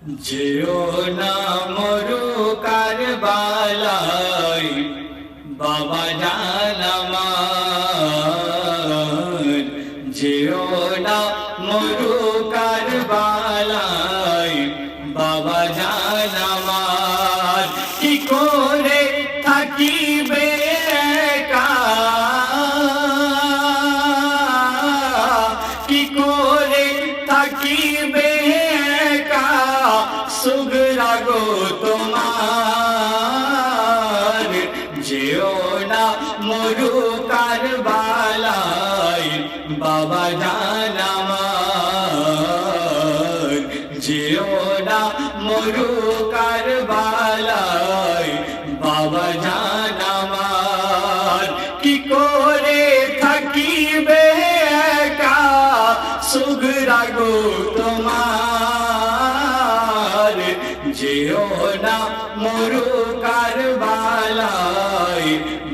যেও না মরু কারবালাই বাবা জানামার যেও না মরু কারবালাই বাবা জানামার যেও না মরু কারবালাই বাবা জানামার কি করে থাকিবে একা সুগরা গো তোমার। যেও না মরু কারবালাই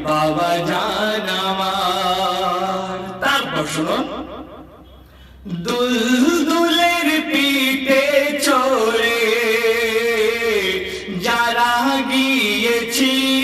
বাবা জানামার তারপর শুনুন। দুলদুলের লাগিয়েছি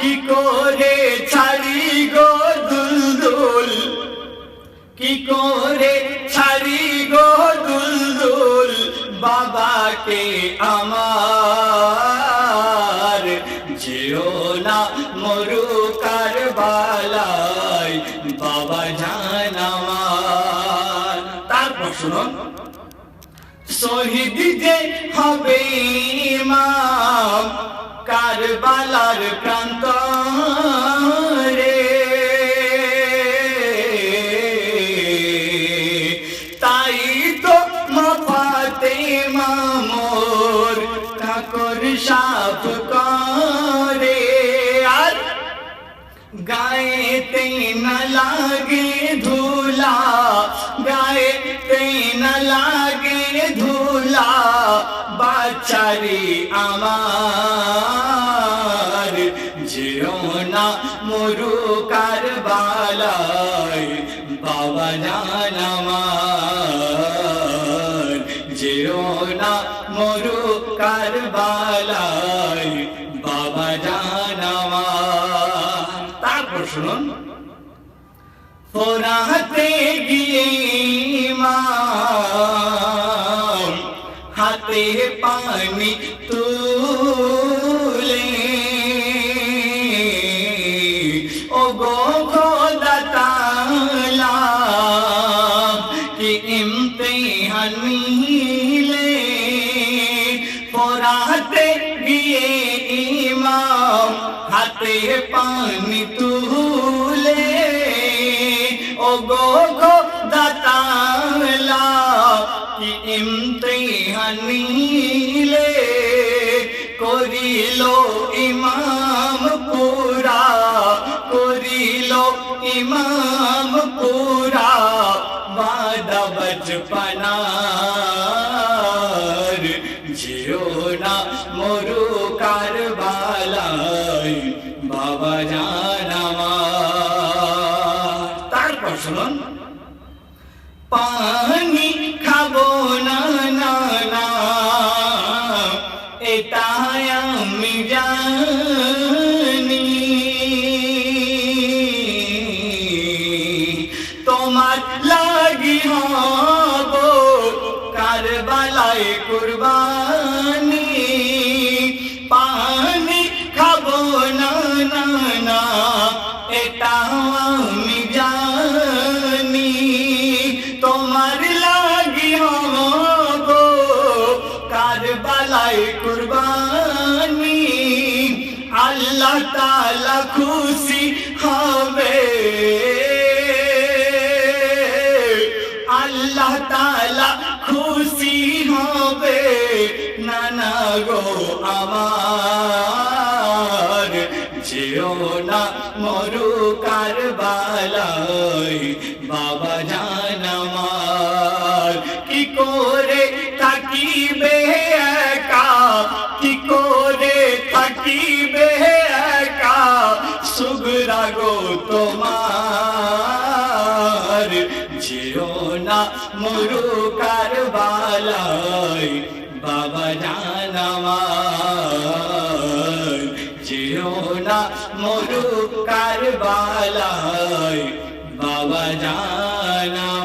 কি করে ছাড়ি গো দুলদুল? কি করে ছাড়ি গো দুলদুল? বাবাকে আমার যেও না মরু কারবালাই বাবা জান তারপর শুনুন। শহীদ যে হবে ইমাম কারবালার প্রান্ত রে তাই তো মফাতে মামোর ঠাকুর সাফ করে। আর গায়েতে না লাগে ধুলা, গায়েতে না লাগে বাচ্চারি আমার যেও না মরু কারবালাই বাবা জান আমার যেও না মরু কারবালাই বাবা জান আমার। তারপর শুনুন। ফোরাতে গিয়ে ইমাম হাতে পানি তুলে। ও গো খোদা তালা কি ইমতিহান মিলে ফোরাতে গিয়ে ইমাম হাতে পানি তুলে। ও গো গো দাতালা কি ইমতিহান মিলে করিল ইমাম পুরা, করিল ইমাম পুরা, বাদা বচপনার। যেও না মরু কারবালাই বাবা জানামার তারপর শুনুন। পানি আল্লাহ তালা খুশি হবে। নানা গো আমার যেও না মরু কারবালাই যেও না মরু কারবালাই বাবা জান আমার যেও না মরু কারবালাই বাবা জানা